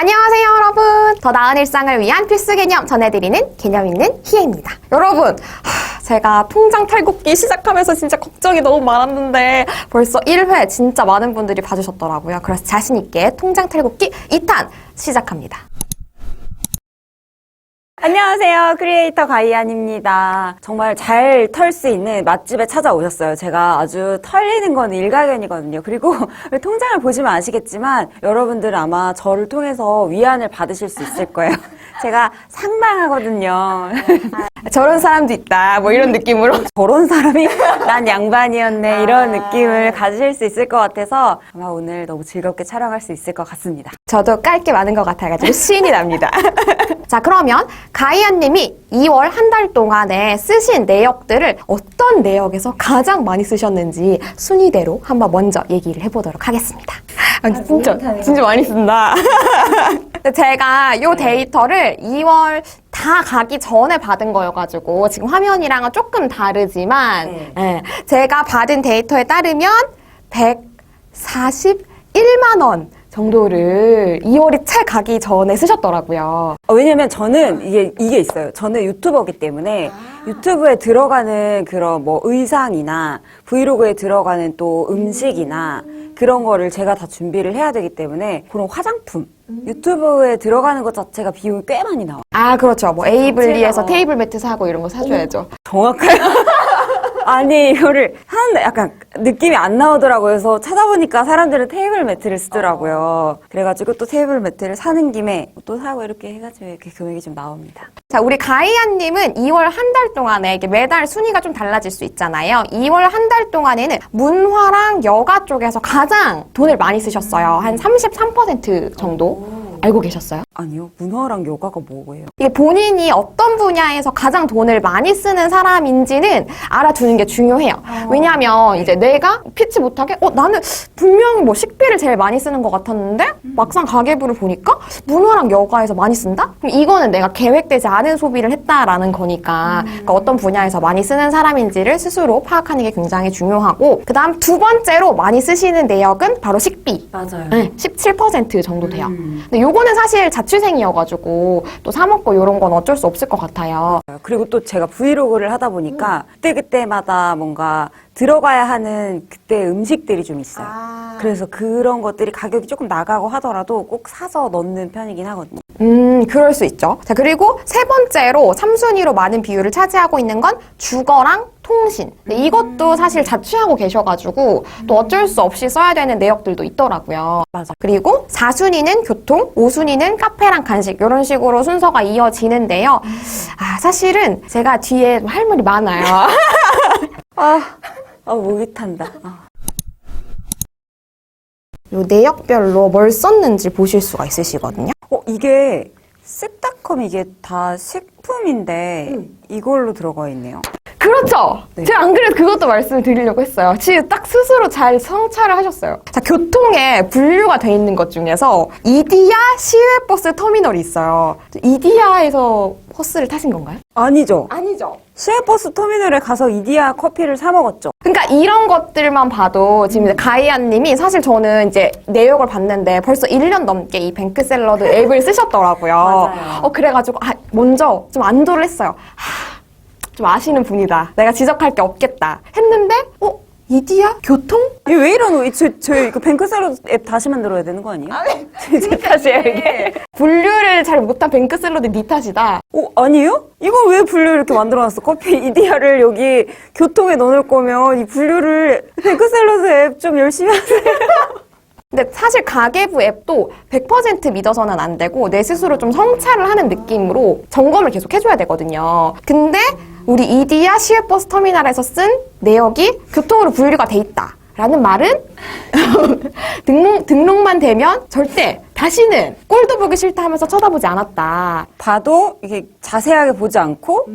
안녕하세요, 여러분. 더 나은 일상을 위한 필수 개념 전해드리는 개념 있는 희애입니다. 여러분, 하, 제가 통장 탈곡기 시작하면서 진짜 걱정이 너무 많았는데 벌써 1회 진짜 많은 분들이 봐주셨더라고요. 그래서 자신있게 통장 탈곡기 2탄 시작합니다. 안녕하세요. 크리에이터 가이안입니다. 정말 잘 털 수 있는 맛집에 찾아오셨어요. 제가 아주 털리는 건 일가견이거든요. 그리고 통장을 보시면 아시겠지만 여러분들은 아마 저를 통해서 위안을 받으실 수 있을 거예요. 제가 상당하거든요. 저런 사람도 있다, 뭐 이런 느낌으로. 저런 사람이 난 양반이었네 이런 느낌을 가지실 수 있을 것 같아서 아마 오늘 너무 즐겁게 촬영할 수 있을 것 같습니다. 저도 깔 게 많은 것 같아가지고 신이 납니다. 자, 그러면 가이안님이 2월 한 달 동안에 쓰신 내역들을 어떤 내역에서 가장 많이 쓰셨는지 순위대로 한번 먼저 얘기를 해보도록 하겠습니다. 아, 진짜, 진짜 많이 쓴다. 제가 이 데이터를 2월 다 가기 전에 받은 거여가지고 지금 화면이랑은 조금 다르지만 네. 예, 제가 받은 데이터에 따르면 141만 원 정도를 2월이 채 가기 전에 쓰셨더라고요. 어, 왜냐면 저는 이게, 이게 있어요. 저는 유튜버기 때문에 유튜브에 들어가는 그런 뭐 의상이나 브이로그에 들어가는 또 음식이나 그런 거를 제가 다 준비를 해야 되기 때문에 그런 화장품, 유튜브에 들어가는 것 자체가 비용이 꽤 많이 나와요. 아, 그렇죠. 뭐 에이블리에서 테이블 매트 사고 이런 거 사줘야죠. 정확해요. 아니, 이거를 하는데 약간 느낌이 안 나오더라고요. 그래서 찾아보니까 사람들은 테이블 매트를 쓰더라고요. 그래가지고 또 테이블 매트를 사는 김에 또 사고 이렇게 해가지고 이렇게 금액이 좀 나옵니다. 자, 우리 가이안님은 2월 한 달 동안에 이게 매달 순위가 좀 달라질 수 있잖아요. 2월 한 달 동안에는 문화랑 여가 쪽에서 가장 돈을 많이 쓰셨어요. 한 33% 정도. 알고 계셨어요? 아니요, 문화랑 요가가 뭐예요? 이게 본인이 어떤 분야에서 가장 돈을 많이 쓰는 사람인지는 알아두는 게 중요해요. 왜냐하면 이제 내가 피치 못하게, 어, 나는 분명히 뭐 식비를 제일 많이 쓰는 것 같았는데 막상 가계부를 보니까 문화랑 여가에서 많이 쓴다? 그럼 이거는 내가 계획되지 않은 소비를 했다라는 거니까 그러니까 어떤 분야에서 많이 쓰는 사람인지를 스스로 파악하는 게 굉장히 중요하고 그 다음 두 번째로 많이 쓰시는 내역은 바로 식비. 맞아요. 네, 17% 정도 돼요. 음. 근데 요거는 사실 자취생이어가지고 또 사먹고 요런 건 어쩔 수 없을 것 같아요. 그리고 또 제가 브이로그를 하다 보니까 그때그때마다 뭔가 들어가야 하는 그때 음식들이 좀 있어요. 그래서 그런 것들이 가격이 조금 나가고 하더라도 꼭 사서 넣는 편이긴 하거든요. 음, 그럴 수 있죠. 자, 그리고 세 번째로 3순위로 많은 비율을 차지하고 있는 건 주거랑 통신. 근데 이것도 사실 자취하고 계셔가지고 또 어쩔 수 없이 써야 되는 내역들도 있더라고요. 맞아. 그리고 4순위는 교통, 5순위는 카페랑 간식 이런 식으로 순서가 이어지는데요. 아, 사실은 제가 뒤에 할 말이 많아요. 아, 아 목이 탄다. 아. 요 내역별로 뭘 썼는지 보실 수가 있으시거든요. 어, 이게 쓱닷컴 이게 다 식품인데 이걸로 들어가 있네요. 그렇죠. 네. 제가 안 그래도 그것도 말씀을 드리려고 했어요. 지금 딱 스스로 잘 성찰을 하셨어요. 자, 교통에 분류가 돼 있는 것 중에서 이디야 시외버스 터미널이 있어요. 이디야에서 버스를 타신 건가요? 아니죠. 아니죠. 시외버스 터미널에 가서 이디야 커피를 사 먹었죠. 그러니까 이런 것들만 봐도 지금 이제 가이아님이 사실 저는 이제 내역을 봤는데 벌써 1년 넘게 이 뱅크 샐러드 앱을 쓰셨더라고요. 맞아요. 어, 그래가지고 아, 먼저 좀 안도를 했어요. 하, 좀 아시는 분이다. 내가 지적할 게 없겠다. 했는데 어? 이디야? 교통? 이게 왜 이러노? 저, 저 이거 뱅크샐러드 앱 다시 만들어야 되는 거 아니에요? 제 탓이에요, 이게. 분류를 잘 못한 뱅크 샐러드 니 탓이다. 어, 아니에요? 이걸 왜 분류 이렇게 만들어놨어? 커피 이디야를 여기 교통에 넣어놓을 거면 이 분류를 뱅크샐러드 앱 좀 열심히 하세요. 근데 사실 가계부 앱도 100% 믿어서는 안 되고 내 스스로 좀 성찰을 하는 느낌으로 점검을 계속 해줘야 되거든요. 근데 우리 이디야 시외버스 터미널에서 쓴 내역이 교통으로 분류가 돼 있다. 라는 말은 등록, 등록만 되면 절대 다시는 꼴도 보기 싫다 하면서 쳐다보지 않았다. 봐도 이게 자세하게 보지 않고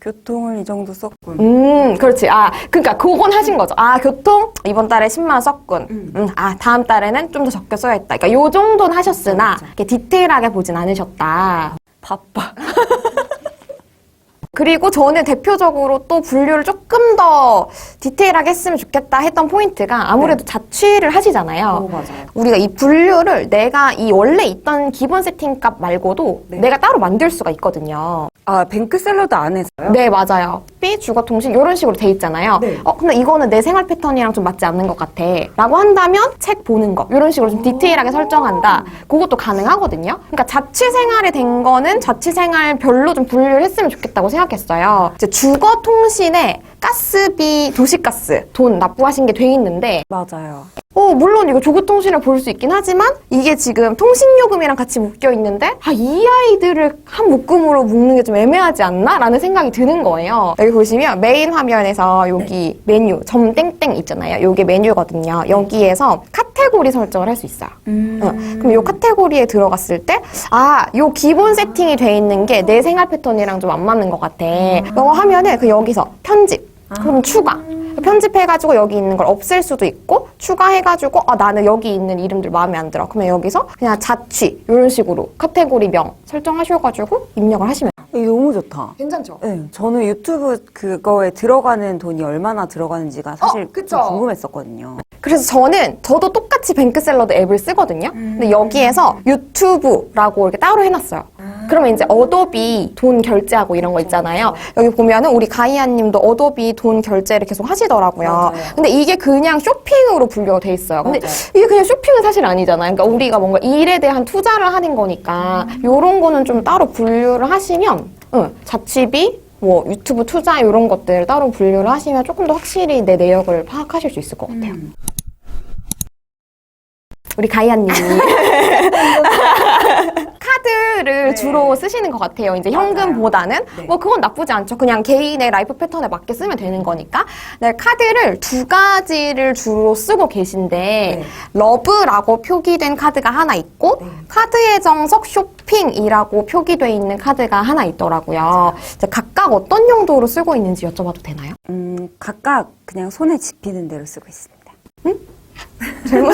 교통을 이 정도 썼군. 음, 그렇지. 아, 그러니까 그건 하신 거죠. 아, 교통 이번 달에 10만 원 썼군. 음. 아, 다음 달에는 좀 더 적게 써야겠다. 그러니까 요 정도는 하셨으나 이렇게 디테일하게 보진 않으셨다. 바빠. 그리고 저는 대표적으로 또 분류를 조금 더 디테일하게 했으면 좋겠다 했던 포인트가 아무래도 자취를 하시잖아요. 맞아요. 우리가 이 분류를 내가 이 원래 있던 기본 세팅 값 말고도 네. 내가 따로 만들 수가 있거든요. 아, 뱅크 샐러드 안에서요? 네, 맞아요. 삐, 주거, 통신 이런 식으로 돼 있잖아요. 네. 어, 근데 이거는 내 생활 패턴이랑 좀 맞지 않는 것 같아. 라고 한다면 책 보는 거 이런 식으로 좀 디테일하게 설정한다. 그것도 가능하거든요. 그러니까 자취 생활이 된 거는 자취 생활별로 좀 분류를 했으면 좋겠다고 생각했어요. 이제 주거, 통신에 가스비, 도시가스 돈 납부하신 게 돼 있는데 맞아요. 어, 물론 이거 조급통신을 볼 수 있긴 하지만 이게 지금 통신요금이랑 같이 묶여 있는데 아, 이 아이들을 한 묶음으로 묶는 게 좀 애매하지 않나? 라는 생각이 드는 거예요. 여기 보시면 메인 화면에서 여기 메뉴, 점 땡땡 있잖아요. 요게 메뉴거든요. 여기에서 카테고리 설정을 할 수 있어요. 음. 어, 그럼 요 카테고리에 들어갔을 때, 아, 요 기본 세팅이 돼 있는 게 내 생활 패턴이랑 좀 안 맞는 것 같아. 이거 하면은 그 여기서 편집. 그럼 추가. 편집해가지고 여기 있는 걸 없앨 수도 있고, 추가해가지고, 아, 나는 여기 있는 이름들 마음에 안 들어. 그러면 여기서 그냥 자취, 이런 식으로 카테고리명 설정하셔가지고 입력을 하시면. 이거 너무 좋다. 괜찮죠? 네, 저는 유튜브 그거에 들어가는 돈이 얼마나 들어가는지가 사실 어, 그쵸. 좀 궁금했었거든요. 그래서 저는 저도 똑같이 뱅크샐러드 앱을 쓰거든요. 근데 여기에서 유튜브라고 이렇게 따로 해놨어요. 그러면 이제 어도비 돈 결제하고 이런 거 있잖아요. 여기 보면은 우리 가이아님도 어도비 돈 결제를 계속 하시더라고요. 맞아요. 근데 이게 그냥 쇼핑으로 분류가 돼 있어요. 근데 맞아요. 이게 그냥 쇼핑은 사실 아니잖아요. 그러니까 우리가 뭔가 일에 대한 투자를 하는 거니까 요런 거는 좀 따로 분류를 하시면 응, 자취비 뭐 유튜브 투자 이런 것들 따로 분류를 하시면 조금 더 확실히 내 내역을 파악하실 수 있을 것 같아요. 음. 우리 가이아님이 카드를 주로 쓰시는 것 같아요. 이제 현금보다는 네. 뭐 그건 나쁘지 않죠. 그냥 개인의 라이프 패턴에 맞게 쓰면 되는 거니까. 네, 카드를 두 가지를 주로 쓰고 계신데 네. 러브라고 표기된 카드가 하나 있고 네. 카드의 정석 쇼핑이라고 표기돼 있는 카드가 하나 있더라고요. 이제 각각 어떤 용도로 쓰고 있는지 여쭤봐도 되나요? 음, 각각 그냥 손에 집히는 대로 쓰고 있습니다. 잘못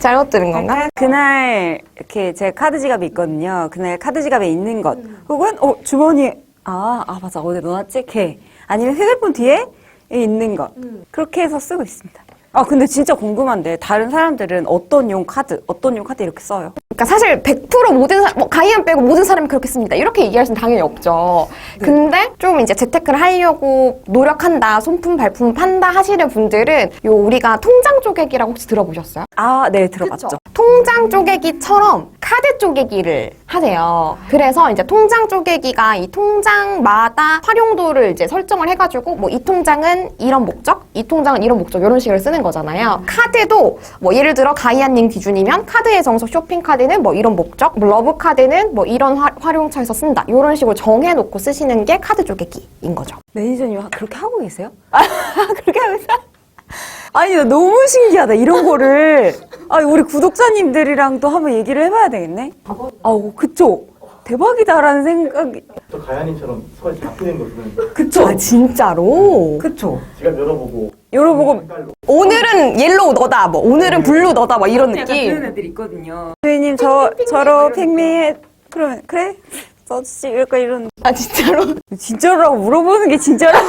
잘못 들은 건가? 그날 이렇게 제 카드 지갑이 있거든요. 그날 카드 지갑에 있는 것 혹은 어 주머니 아, 아 맞아 어디 넣어놨지? 걔 아니면 휴대폰 뒤에 있는 것 그렇게 해서 쓰고 있습니다. 아 근데 진짜 궁금한데 다른 사람들은 어떤 용 카드 어떤 용 카드 이렇게 써요? 그러니까 사실 100% 모든 사, 뭐 가이안 빼고 모든 사람이 그렇게 씁니다. 이렇게 얘기할 수는 당연히 없죠. 근데 좀 이제 재테크를 하려고 노력한다, 손품 발품 판다 하시는 분들은 요 우리가 통장 쪼개기라고 혹시 들어보셨어요? 아 네 들어봤죠. 그쵸? 통장 쪼개기처럼 카드 쪼개기를 하세요. 그래서 이제 통장 쪼개기가 이 통장마다 활용도를 이제 설정을 해가지고 뭐 이 통장은 이런 목적, 이 통장은 이런 목적 이런 식으로 쓰는 거잖아요. 카드도 뭐 예를 들어 가이아님 기준이면 카드의 정석 쇼핑 카드 는 뭐 이런 목적, 뭐 러브 카드는 뭐 이런 화- 활용처에서 쓴다. 이런 식으로 정해놓고 쓰시는 게 카드 쪼개기인 거죠. 매니저님 하- 그렇게 하고 계세요? 아, 그렇게 하고 있어요? 아니 나 너무 신기하다 이런 거를 아 우리 구독자님들이랑 또 한번 얘기를 해봐야 되겠네. 아우 그쵸 대박이다라는 생각이 저 가야님처럼 서에 잡히는 것은 그쵸? 아 진짜로? 그쵸? 지갑 열어보고 열어보고 색깔로. 오늘은 옐로우 너다, 뭐. 오늘은 블루 너다, 뭐 이런 약간 느낌. 그런 애들 있거든요. 선생님 저 저로 핑미해 그러면 그래? 써주시 이럴까 이런. 아 진짜로? 진짜로라고 물어보는 게 진짜로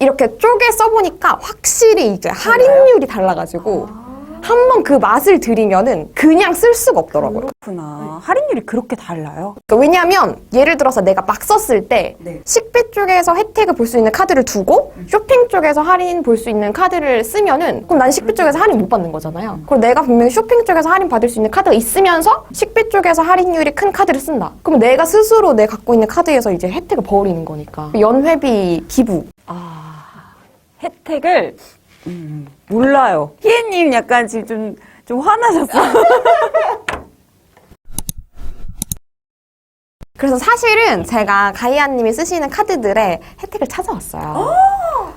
이렇게 쪼개 써보니까 확실히 이제 할인율이 달라가지고 한 번 그 맛을 들이면은 그냥 쓸 수가 없더라고요. 그렇구나 할인율이 그렇게 달라요. 그러니까 왜냐면 예를 들어서 내가 막 썼을 때 네. 식비 쪽에서 혜택을 볼 수 있는 카드를 두고 쇼핑 쪽에서 할인 볼 수 있는 카드를 쓰면은 그럼 난 식비 쪽에서 할인 못 받는 거잖아요. 그리고 내가 분명히 쇼핑 쪽에서 할인 받을 수 있는 카드가 있으면서 식비 쪽에서 할인율이 큰 카드를 쓴다. 그럼 내가 스스로 내 갖고 있는 카드에서 이제 혜택을 버리는 거니까 연회비 기부 아, 혜택을 음, 몰라요. 희애님 약간 지금 좀, 좀 화나셨어. 그래서 사실은 제가 가이아님이 쓰시는 카드들의 혜택을 찾아왔어요.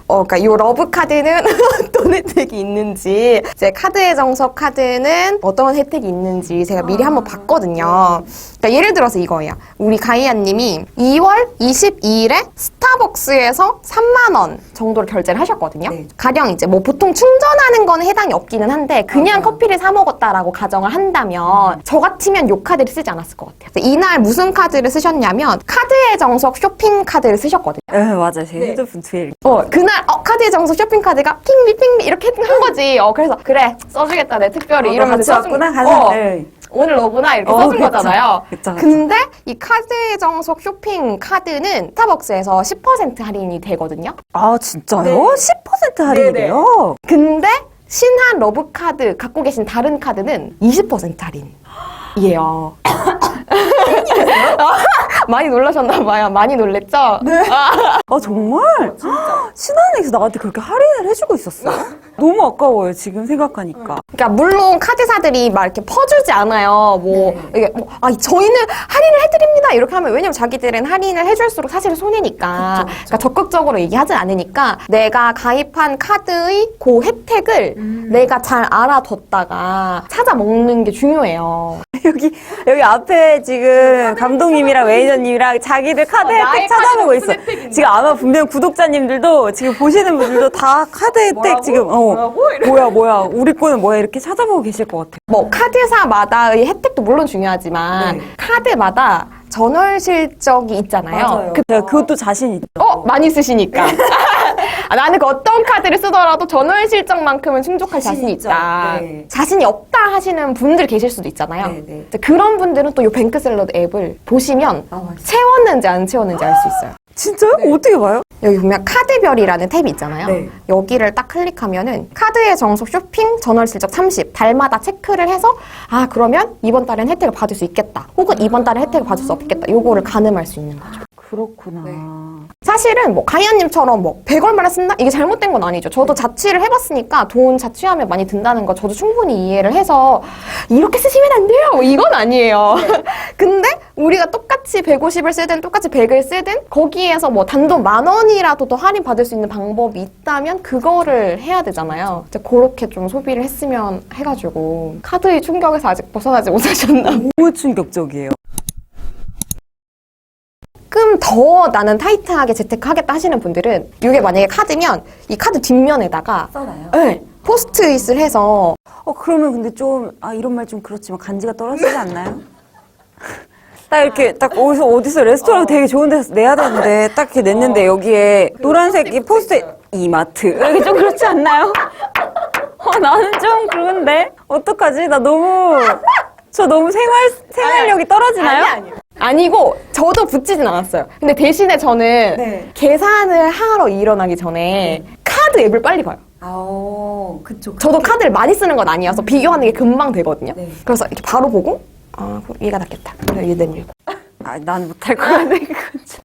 어, 그러니까 요 러브 카드는 어떤 혜택이 있는지, 이제 카드의 정석 카드는 어떤 혜택이 있는지 제가 미리 한번 봤거든요. 그러니까 예를 들어서 이거예요. 우리 가이아님이 2월 22일에 스타벅스에서 3만 원 정도를 결제를 하셨거든요. 네. 가령 이제 뭐 보통 충전하는 거는 해당이 없기는 한데 그냥 커피를 사 먹었다라고 가정을 한다면 저 같으면 요 카드를 쓰지 않았을 것 같아요. 그래서 이날 무슨 카드를 쓰셨냐면 카드의 정석 쇼핑 카드를 쓰셨거든요. 네, 맞아요. 제 휴대폰 뒤에 이렇게. 어, 그날, 어, 카드의 정석 쇼핑 카드가 핑미, 핑미, 이렇게 한 거지. 어, 그래서, 그래, 써주겠다, 내 특별히. 어, 이러면서 같이 써준 왔구나, 거. 가자. 어, 네. 오늘 너구나, 이렇게 어, 써준 그쵸. 거잖아요. 그쵸, 그쵸. 근데 이 카드의 정석 쇼핑 카드는 스타벅스에서 10% 할인이 되거든요. 아, 진짜요? 네. 10% 할인이래요? 근데 신한 러브 카드 갖고 계신 다른 카드는 20% 할인이에요. 많이 놀라셨나봐요. 많이 놀랬죠? 네. 아, 정말? 신한은행에서 나한테 그렇게 할인을 해주고 있었어? 너무 아까워요, 지금 생각하니까. 그러니까 물론 카드사들이 막 이렇게 퍼주지 않아요. 뭐 이게 뭐, 아 저희는 할인을 해드립니다 이렇게 하면 왜냐면 자기들은 할인을 해줄수록 사실 손해니까. 그러니까 적극적으로 얘기하지 않으니까 내가 가입한 카드의 그 혜택을 내가 잘 알아뒀다가 찾아 먹는 게 중요해요. 여기, 여기 앞에 지금 감독님이랑 매니저님이랑 자기들 카드 어, 나의 혜택 찾아보고 있어. 지금 아마 분명 구독자님들도 지금 보시는 분들도 다 카드 혜택 뭐라고? 지금, 어, 뭐라고? 뭐야, 뭐야, 우리 거는 뭐야, 이렇게 찾아보고 계실 것 같아요. 뭐 카드사마다의 혜택도 물론 중요하지만 네. 카드마다 전월 실적이 있잖아요. 그, 제가 그것도 자신 있죠. 어 많이 쓰시니까. 아, 나는 그 어떤 카드를 쓰더라도 전월 실적만큼은 충족할 자신 자신이 있죠. 있다. 네. 자신이 없다 하시는 분들 계실 수도 있잖아요. 네, 네. 이제 그런 분들은 또 이 뱅크샐러드 앱을 보시면 아. 채웠는지 안 채웠는지 알 수 있어요. 진짜요? 어떻게 봐요? 여기 보면 카드별이라는 탭이 있잖아요. 네. 여기를 딱 클릭하면은 카드의 정석 쇼핑 전월 실적 30 달마다 체크를 해서 아 그러면 이번 달엔 혜택을 받을 수 있겠다. 혹은 이번 달에 혜택을 받을 수 없겠다. 요거를 가늠할 수 있는 거죠. 그렇구나. 사실은 뭐 가희언님처럼 뭐 100얼마나 쓴다? 이게 잘못된 건 아니죠. 저도 자취를 해봤으니까 돈 자취하면 많이 든다는 거 저도 충분히 이해를 해서 이렇게 쓰시면 안 돼요. 뭐 이건 아니에요. 근데 우리가 똑같이 150을 쓰든 똑같이 100을 쓰든 거기에서 뭐 단돈 만 원이라도 더 할인 받을 수 있는 방법이 있다면 그거를 해야 되잖아요. 이제 그렇게 좀 소비를 했으면 해가지고 카드의 충격에서 아직 벗어나지 못하셨나? 너무 충격적이에요. 조금 더 나는 타이트하게 재테크하겠다 하시는 분들은 이게 만약에 카드면 이 카드 뒷면에다가 써나요? 네, 포스트잇을 해서 어, 그러면 근데 좀, 아, 이런 말 좀 그렇지만 간지가 떨어지지 않나요? 딱 이렇게 딱 어디서 어디서 레스토랑 되게 좋은 데서 내야 되는데 딱 이렇게 냈는데 여기에 노란색 이 포스트 이마트 이렇게 좀 그렇지 않나요? 어 나는 좀 그런데 어떡하지? 나 너무 저 너무 생활 생활력이 떨어지나요? 아니 고 저도 붙이진 않았어요. 근데 대신에 저는 네. 계산을 하러 일어나기 전에 카드 앱을 빨리 봐요. 아, 그쵸. 저도 카드를 많이 쓰는 건 아니어서 비교하는 게 금방 되거든요. 네. 그래서 이렇게 바로 보고 아 그럼 얘가 낫겠다. 얘 내밀고 아, 난 못할 것 같아.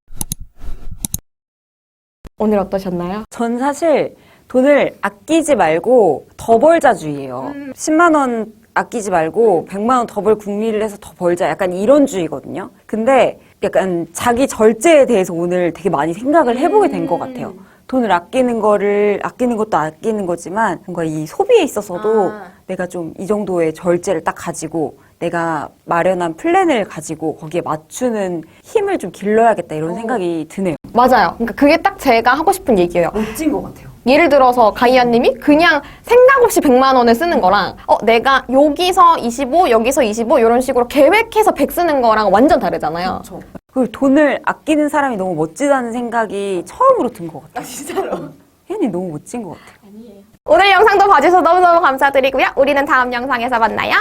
오늘 어떠셨나요? 전 사실 돈을 아끼지 말고 더 벌자주의예요. 10만 원 아끼지 말고 100만 원 더벌 궁리를 해서 더 벌자. 약간 이런 주의거든요. 근데 약간 자기 절제에 대해서 오늘 되게 많이 생각을 해보게 된 것 같아요. 돈을 아끼는 거를 아끼는 것도 아끼는 거지만 뭔가 이 소비에 있어서도 아. 내가 좀 이 정도의 절제를 딱 가지고 내가 마련한 플랜을 가지고 거기에 맞추는 힘을 좀 길러야겠다 이런 생각이 드네요. 맞아요. 그러니까 그게 딱 제가 하고 싶은 얘기예요. 멋진 것 같아요. 예를 들어서 가이아님이 그냥 생각 없이 100만 원을 쓰는 거랑 어 내가 여기서 25, 여기서 25 이런 식으로 계획해서 100 쓰는 거랑 완전 다르잖아요. 그 돈을 아끼는 사람이 너무 멋지다는 생각이 처음으로 든 것 같아요. 진짜로? 혜연이 너무 멋진 것 같아요. 오늘 영상도 봐주셔서 너무너무 감사드리고요. 우리는 다음 영상에서 만나요.